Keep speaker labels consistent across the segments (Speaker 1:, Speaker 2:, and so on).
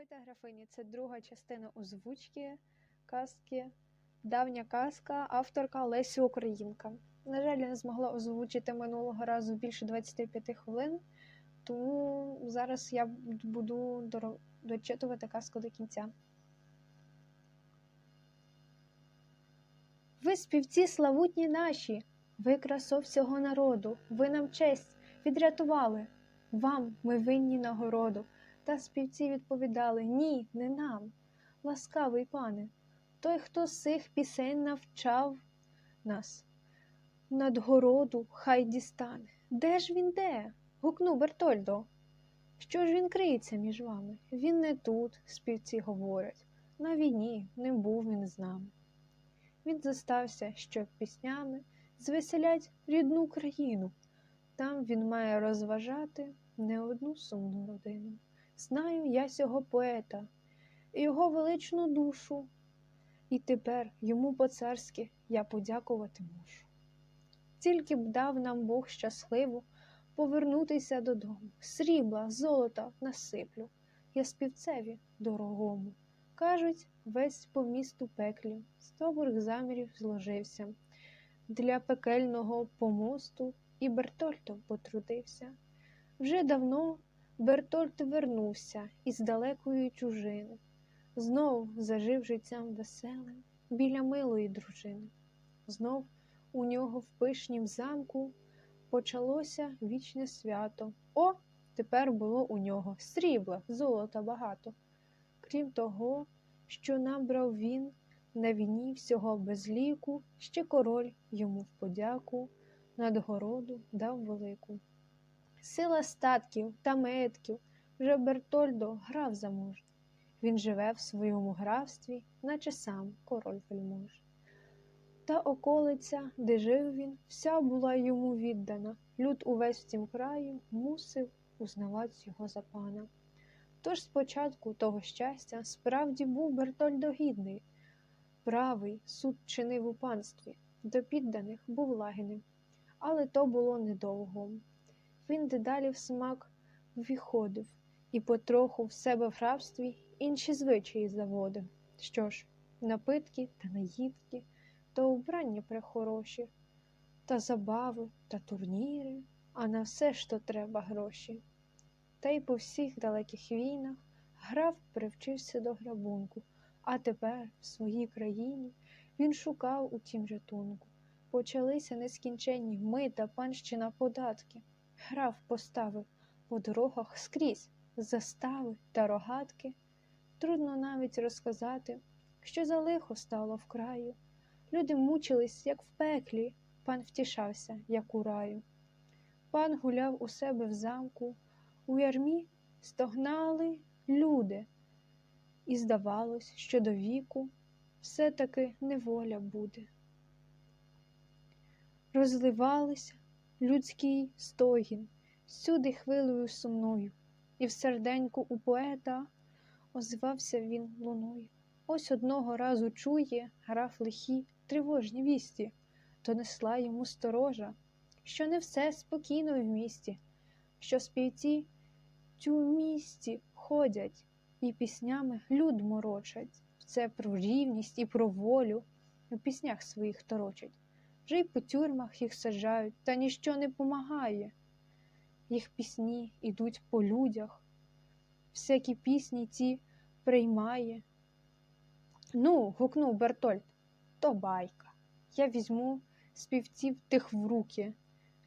Speaker 1: Графи та графині це друга частина озвучки казки Давня казка, авторка Лесі Українка. На жаль, я не змогла озвучити минулого разу більше 25 хвилин, тому зараз я буду дочитувати казку до кінця. Ви співці славутні наші, ви красо всього народу, ви нам честь відрятували. Вам ми винні нагороду. Та співці відповідали Ні, не нам. Ласкавий пане, той, хто з цих пісень навчав нас. Надгороду хай дістане. Де ж він де? гукнув Бертольдо. Що ж він криється між вами? Він не тут, співці говорять. На війні не був він з нами. Він зостався, щоб піснями звеселять рідну країну. Там він має розважати не одну сумну родину. Знаю я сього поета його величну душу, і тепер йому по-царськи я подякувати мушу. Тільки б дав нам Бог щасливо повернутися додому, срібла, золота насиплю, я співцеві дорогому. Кажуть, весь по місту пеклі добрих замірів зложився. Для пекельного помосту і Бертольто потрудився. Вже давно Бертольд вернувся із далекої чужини, знов зажив життям веселим біля милої дружини. Знов у нього в пишнім замку почалося вічне свято. О, тепер було у нього срібла, золота багато. Крім того, що набрав він на війні всього без ліку, ще король йому в подяку надгороду дав велику. Сила статків та маєтків вже Бертольдо грав заможний. Він живе в своєму графстві, наче сам король вельмож. Та околиця, де жив він, вся була йому віддана. Люд увесь в цім краю мусив узнавати його за пана. Тож спочатку того щастя справді був Бертольдо гідний, правий суд чинив у панстві, до підданих був лагідним, але то було недовго. Він дедалі в смак виходив і потроху в себе в рабстві інші звичаї заводив. Що ж, напитки та наїдки, та убрання прехороші, та забави та турніри, а на все то треба гроші. Та й по всіх далеких війнах граф привчився до грабунку, а тепер в своїй країні він шукав у тім же тунку. Почалися нескінченні мита, панщина, податки. Граф поставив по дорогах скрізь застави та рогатки. Трудно навіть розказати, що за лихо стало в краю. Люди мучились, як в пеклі, пан втішався, як у раю. Пан гуляв у себе в замку, у ярмі стогнали люди, і здавалось, що до віку все-таки неволя буде. Розливалися людський стогін, всюди хвилею сумною, і в серденьку у поета озвався він луною. Ось одного разу чує граф лихі тривожні вісті, то несла йому сторожа, що не все спокійно в місті, що співці тю місті ходять і піснями люд морочать. Це про рівність і про волю у піснях своїх торочать. Вже й по тюрмах їх саджають, та ніщо не помагає. Їх пісні ідуть по людях, всякі пісні ті приймає. Ну, гукнув Бертольд, то байка. Я візьму співців тих в руки.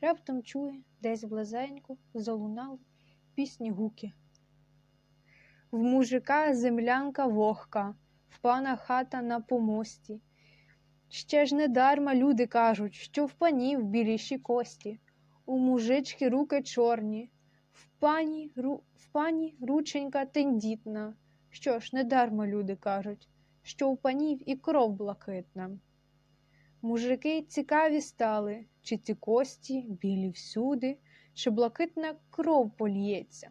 Speaker 1: Раптом чує, десь близенько залунали пісні гуки. В мужика землянка вогка, в пана хата на помості. Ще ж не дарма люди кажуть, що в панів біліші кості, у мужички руки чорні, в пані, ру, в пані рученька тендітна. Що ж, не дарма люди кажуть, що у панів і кров блакитна. Мужики цікаві стали, чи ці кості білі всюди, чи блакитна кров польється,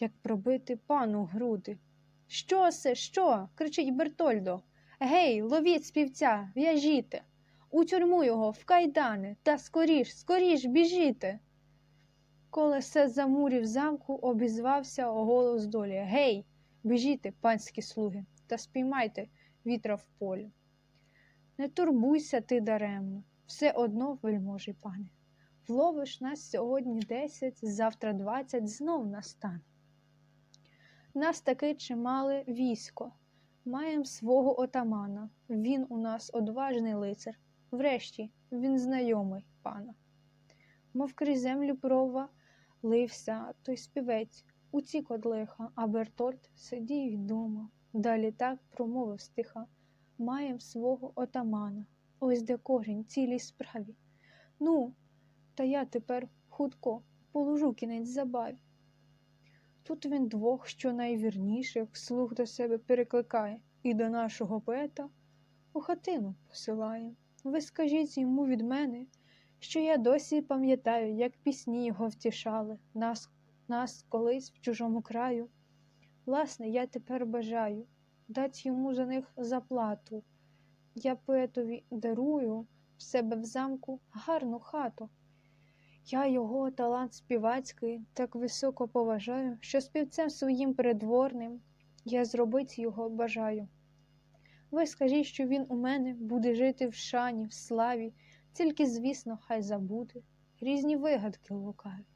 Speaker 1: як пробити пану груди. Що се, що? кричить Бертольдо. Гей, ловіть співця, в'яжіте, у тюрму його, в кайдани, та скоріш, скоріш біжіте. Колесе замурів замку обізвався голос долі. Гей, Біжіте, панські слуги, та спіймайте вітра в полі. Не турбуйся ти даремно, все одно, вельможий пане. Вловиш нас сьогодні десять, завтра двадцять знов настане. Нас таки чимале військо, маєм свого отамана. Він у нас одважний лицар, врешті він знайомий пана. Мов крізь землю прова лився той співець, утік од лиха, а Бертольд сидів і. Далі так промовив стиха Маєм свого отамана, ось де корінь цілій справі. Ну, та я тепер хутко положу кінець забаві. Тут він двох, що найвірніших, слух до себе перекликає і до нашого поета у хатину посилає. Ви скажіть йому від мене, що я досі пам'ятаю, як пісні його втішали нас, нас колись в чужому краю. Власне, я тепер бажаю дать йому за них заплату. Я поетові дарую в себе в замку гарну хату. Я його талант співацький так високо поважаю, що співцем своїм придворним я зробить його бажаю. Ви скажіть, що він у мене буде жити в шані, в славі, тільки, звісно, хай забуде різні вигадки лукаві.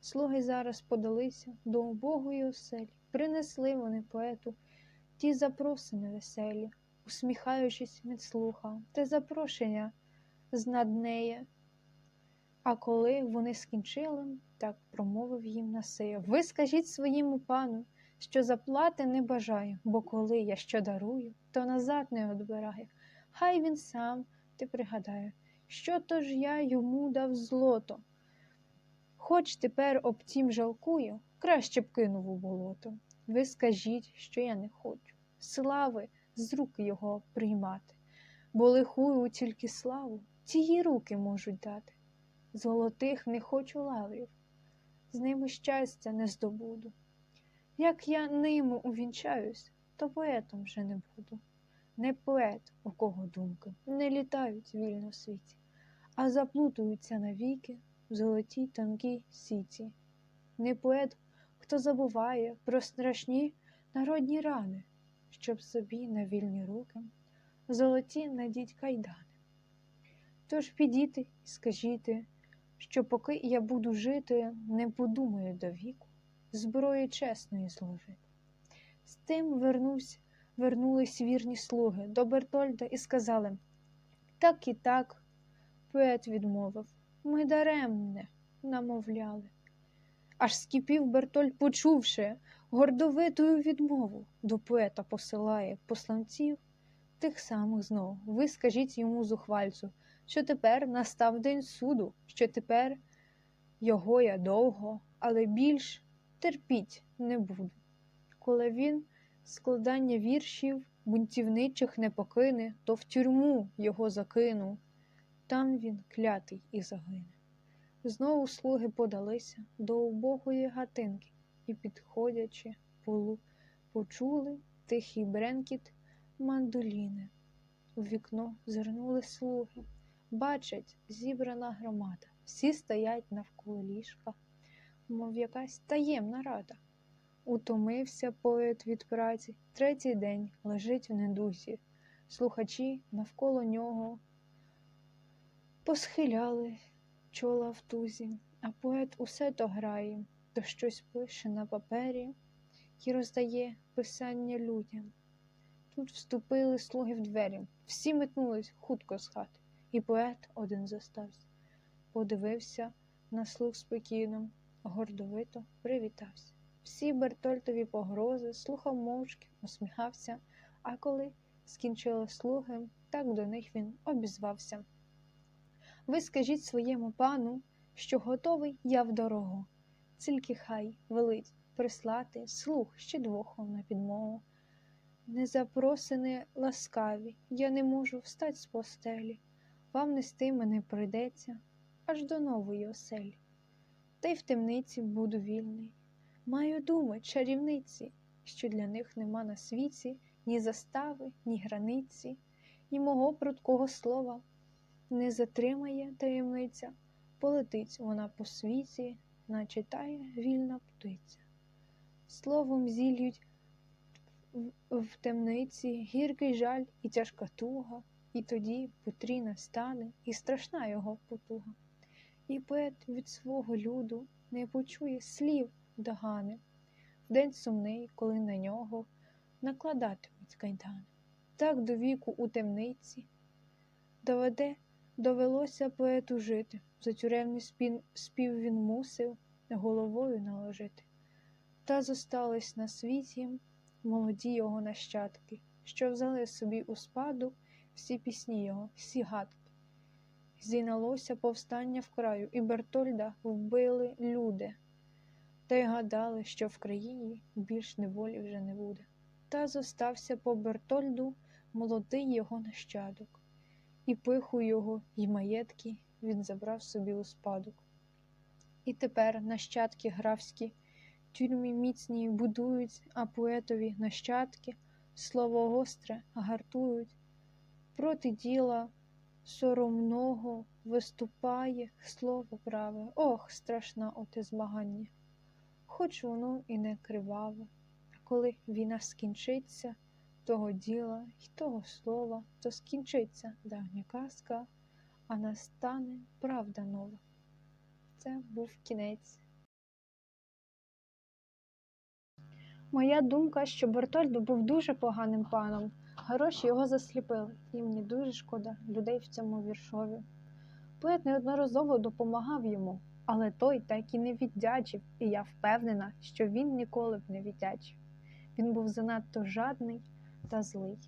Speaker 1: Слуги зараз подалися до убогої оселі, принесли вони поету ті запросини веселі, усміхаючись від слуха, те запрошення з над неї. А коли вони скінчили, так промовив їм Насия. Ви скажіть своєму пану, що заплати не бажаю, бо коли я що дарую, то назад не одбираю. Хай він сам ти пригадає, що то ж я йому дав злото. Хоч тепер об тім жалкую, краще б кинув у болото. Ви скажіть, що я не хочу слави з рук його приймати, бо лихую тільки славу тії руки можуть дати. Золотих не хочу лаврів, з ними щастя не здобуду. Як я ними увінчаюсь, то поетом вже не буду. Не поет, у кого думки не літають вільно в світі, а заплутуються навіки в золотій тонкій сіті. Не поет, хто забуває про страшні народні рани, щоб собі на вільні руки золоті надіть кайдани. Тож підійте і скажіть, що поки я буду жити, не подумаю до віку зброї чесної зложити. З тим вернувся, вернулись вірні слуги до Бертольда і сказали так і так, поет відмовив, ми даремне намовляли. Аж скипів Бертольд, почувши гордовитою відмову, до поета посилає посланців тих самих знов. Ви скажіть йому зухвальцю, що тепер настав день суду, що тепер його я довго, але більш терпіть не буду. Коли він складання віршів бунтівничих не покине, то в тюрму його закину, там він клятий і загине. Знову слуги подалися до убогої гатинки і, підходячи полу, почули тихий бренкіт мандоліни. У вікно зирнули слуги. Бачать, зібрана громада. Всі стоять навколо ліжка, мов якась таємна рада. Утомився поет від праці, третій день лежить в недусі. Слухачі навколо нього посхиляли чола в тузі, а поет усе то грає, то щось пише на папері і роздає писання людям. Тут вступили слуги в двері, всі метнулись хутко з хати, і поет один зостався, подивився на слух спокійно, гордовито привітався. Всі Бертольтові погрози слухав мовчки, усміхався, а коли скінчили слуги, так до них він обізвався. Ви скажіть своєму пану, що готовий я в дорогу, тільки хай велить прислати слух ще двох на підмогу. Незапросини ласкаві, я не можу встать з постелі, вам нести мене прийдеться аж до нової оселі. Та й в темниці буду вільний. Маю думи, чарівниці, що для них нема на світі ні застави, ні границі, ні мого прудкого слова. Не затримає таємниця, полетить вона по світі, наче тає вільна птиця. Словом зільють в темниці гіркий жаль і тяжка туга, і тоді Петрі настане, і страшна його потуга. І поет від свого люду не почує слів догани. В день сумний, коли на нього накладатимуть кайдани. Так до віку у темниці доведе, довелося поету жити. За тюремний спін, спів він мусив головою наложити. Та зостались на світі молоді його нащадки, що взяли собі у спадок всі пісні його, всі гадки. Зійналося повстання в краю, і Бертольда вбили люди, та й гадали, що в країні більш неволі вже не буде. Та зостався по Бертольду молодий його нащадок, і пиху його, й маєтки він забрав собі у спадок. І тепер нащадки графські тюрмі міцні будують, а поетові нащадки слово гостре гартують. Проти діла соромного виступає слово праве. Ох, страшна оте змагання. Хоч воно і не криваве, а коли війна скінчиться, того діла й того слова, то скінчиться давня казка, а настане правда нова. Це був кінець. Моя думка, що Бертольдо був дуже поганим паном. Гроші його засліпили, і мені дуже шкода людей в цьому віршові. Поет неодноразово допомагав йому, але той так і не віддячив, і я впевнена, що він ніколи б не віддячив. Він був занадто жадний та злий.